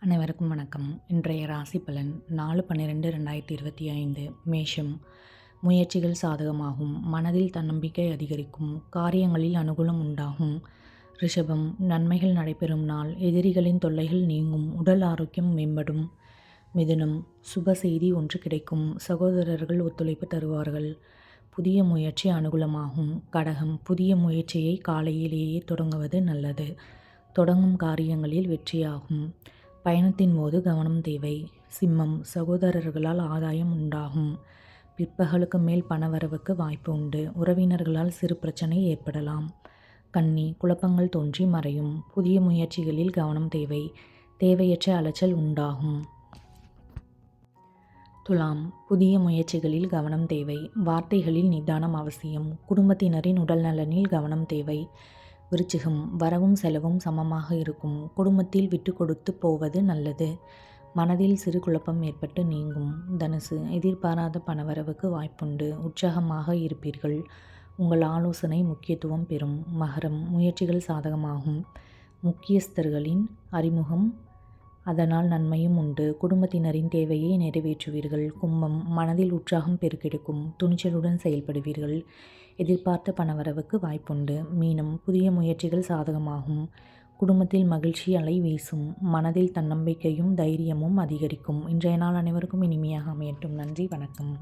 அனைவருக்கும் வணக்கம். இன்றைய ராசி பலன் நாலு பன்னிரெண்டு ரெண்டாயிரத்தி இருபத்தி ஐந்து. மேஷம். முயற்சிகள் சாதகமாகும். மனதில் தன்னம்பிக்கை அதிகரிக்கும். காரியங்களில் அனுகூலம் உண்டாகும். ரிஷபம். நன்மைகள் நடைபெறும் நாள். எதிரிகளின் தொல்லைகள் நீங்கும். உடல் ஆரோக்கியம் மேம்படும். மிதுனம். சுப செய்தி ஒன்று கிடைக்கும். சகோதரர்கள் ஒத்துழைப்பு தருவார்கள். புதிய முயற்சி அனுகூலமாகும். கடகம். புதிய முயற்சியை காலையிலேயே தொடங்குவது நல்லது. தொடங்கும் காரியங்களில் வெற்றியாகும். பயணத்தின் போது கவனம் தேவை. சிம்மம் சகோதரர்களால் ஆதாயம் உண்டாகும். பிற்பகலுக்கு மேல் பணவரவுக்கு வாய்ப்பு உண்டு. உறவினர்களால் சிறு பிரச்சனை ஏற்படலாம். கன்னி குழப்பங்கள் தோன்றி மறையும். புதிய முயற்சிகளில் கவனம் தேவை. தேவையற்ற அலைச்சல் உண்டாகும். துலாம் புதிய முயற்சிகளில் கவனம் தேவை. வார்த்தைகளில் நிதானம் அவசியம். குடும்பத்தினரின் உடல் நலனில் கவனம் தேவை. விருச்சிகம் வரவும் செலவும் சமமாக இருக்கும். குடும்பத்தில் விட்டு கொடுத்து போவது நல்லது. மனதில் சிறு குழப்பம் ஏற்பட்டு நீங்கும். தனுசு எதிர்பாராத பணவரவுக்கு வாய்ப்புண்டு. உற்சாகமாக இருப்பீர்கள். உங்கள் ஆலோசனை முக்கியத்துவம் பெறும். மகரம் முயற்சிகள் சாதகமாகும். முக்கியஸ்தர்களின் அறிமுகம் அதனால் நன்மையும் உண்டு. குடும்பத்தினரின் தேவையை நிறைவேற்றுவீர்கள். கும்பம் மனதில் உற்சாகம் பெருக்கெடுக்கும். துணிச்சலுடன் செயல்படுவீர்கள். எதிர்பார்த்த பணவரவுக்கு வாய்ப்புண்டு. மீனம் புதிய முயற்சிகள் சாதகமாகும். குடும்பத்தில் மகிழ்ச்சி அலை வீசும். மனதில் தன்னம்பிக்கையும் தைரியமும் அதிகரிக்கும். இன்றைய நாள் அனைவருக்கும் இனிமையாக அமையட்டும். நன்றி. வணக்கம்.